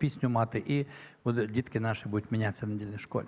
пісню мати, і буде, дітки наші будуть мінятися в недільній школі.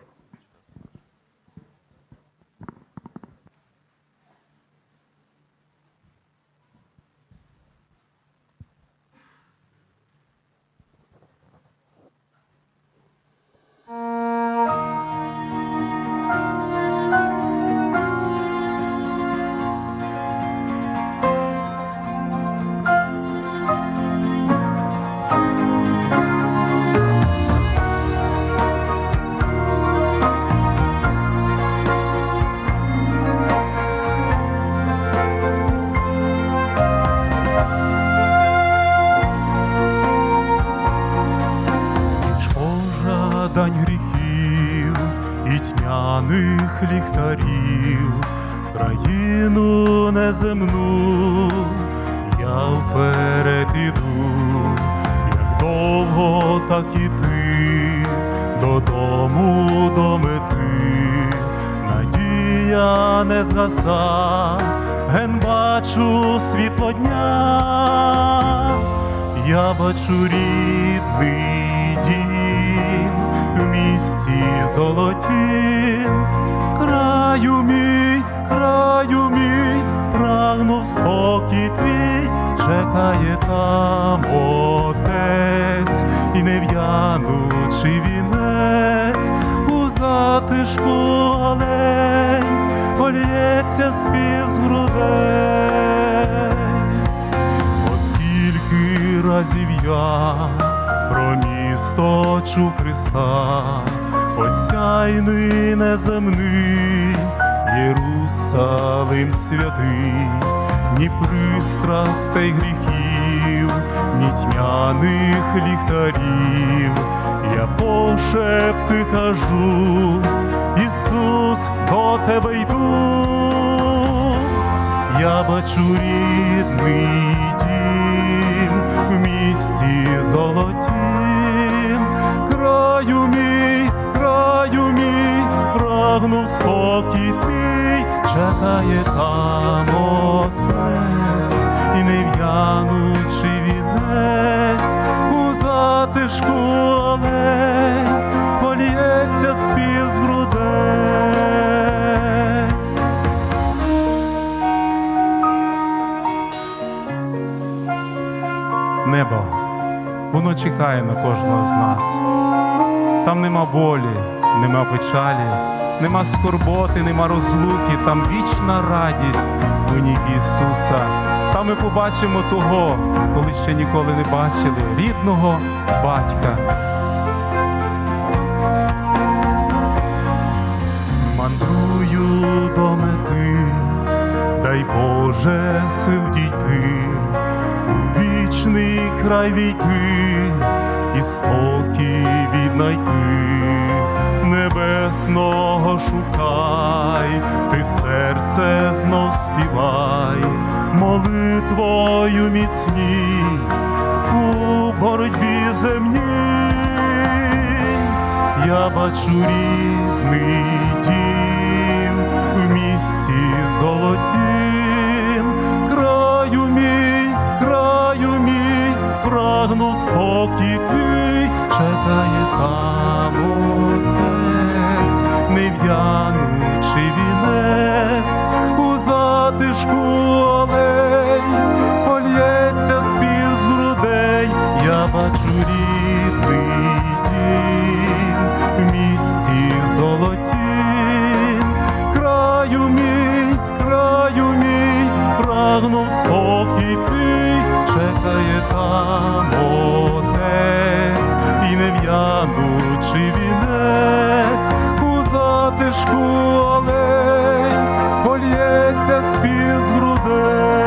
Дань гріхів і тьмяних ліхтарів, в країну неземну я вперед іду, як довго так іти, додому до мети, надія не згаса, ген бачу світло дня. Я бачу рідний дім місті золотім, краю мій, краю мій, прагнув спокій твій, чекає там отець, і не в'янучий вінець. У затишку алей, полється спів з грудей. Оскільки разів я про місто Христа, осяйний неземний, Єрусалим святий, ні пристрастей гріхів, ні тьмяних ліхтарів, я пошепки кажу, Ісус, до тебе йду. Я бачу рідний дім в місті золотім, прагнув спокій твій, чекає там отець, і не в'янучий вінець у затишку алей, полється спів з грудей. Небо, воно чекає на кожного з нас. Там нема болі, нема печалі, нема скорботи, нема розлуки, там вічна радість у ній Ісуса. Там ми побачимо того, коли ще ніколи не бачили, рідного батька. Мандрую до мети, дай Боже сил дійти у вічний край війти і спокій віднайти, небесного шукай, ти серце знов співай, молитвою міцній у боротьбі земній. Я бачу рідний дім в місті золотім, краю мій, краю мій, прагнув спокій твій, чекає там я бачу рідний в місті золотім, краю мій, краю мій, прагнув спокій чекає там отець, і не в'янучий вінець, у затишку олень, спів з грудей.